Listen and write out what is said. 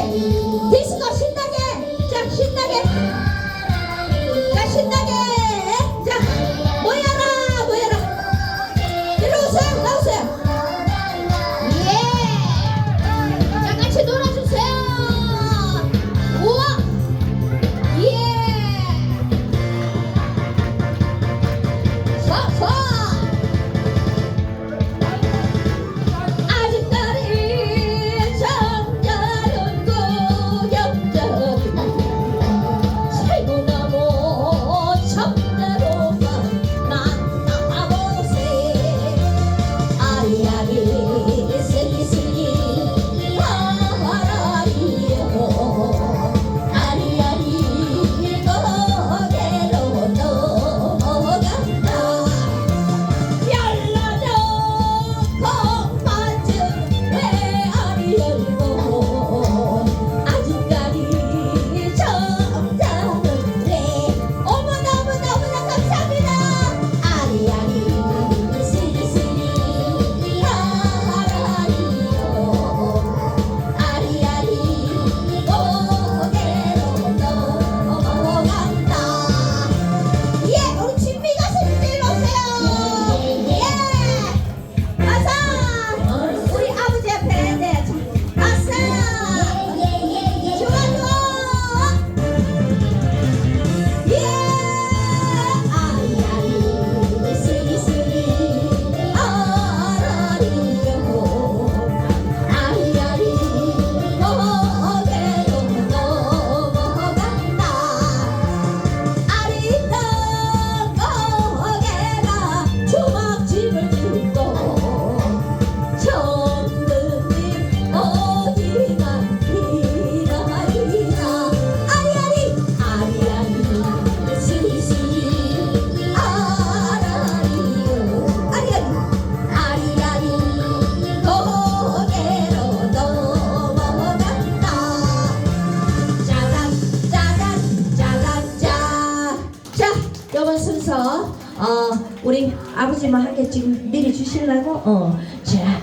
This 어, 우리 아버지만 함께 지금 내려주실라고? 어, 자.